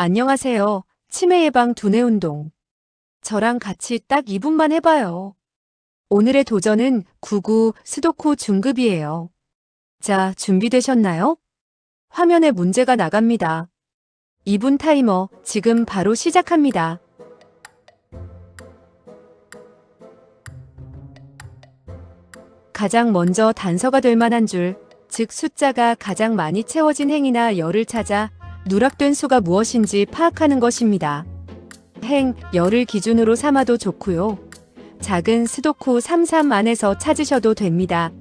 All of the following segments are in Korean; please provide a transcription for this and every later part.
안녕하세요. 치매 예방 두뇌 운동. 저랑 같이 딱 2분만 해봐요. 오늘의 도전은 99 스도쿠 중급이에요. 자, 준비되셨나요? 화면에 문제가 나갑니다. 2분 타이머 지금 바로 시작합니다. 가장 먼저 단서가 될 만한 줄, 즉 숫자가 가장 많이 채워진 행이나 열을 찾아 누락된 수가 무엇인지 파악하는 것입니다. 행, 열을 기준으로 삼아도 좋고요. 작은 스도쿠 33 안에서 찾으셔도 됩니다.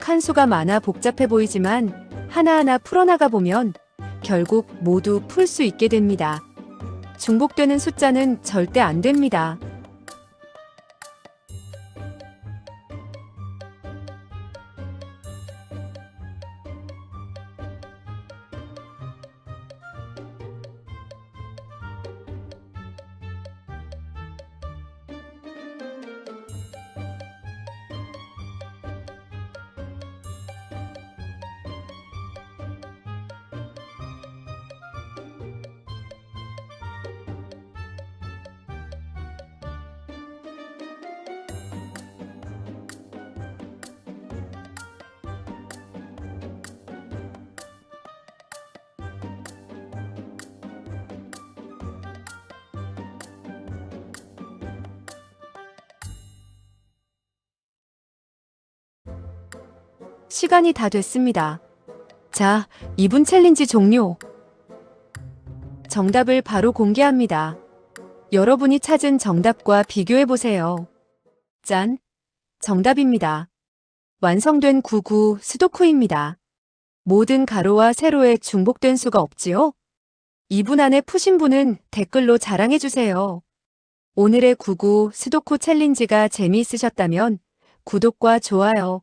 칸수가 많아 복잡해 보이지만 하나하나 풀어나가 보면 결국 모두 풀 수 있게 됩니다. 중복되는 숫자는 절대 안 됩니다. 시간이 다 됐습니다. 자, 2분 챌린지 종료. 정답을 바로 공개합니다. 여러분이 찾은 정답과 비교해 보세요. 짠! 정답입니다. 완성된 99 스도쿠입니다. 모든 가로와 세로에 중복된 수가 없지요? 2분 안에 푸신 분은 댓글로 자랑해 주세요. 오늘의 99 스도쿠 챌린지가 재미있으셨다면 구독과 좋아요,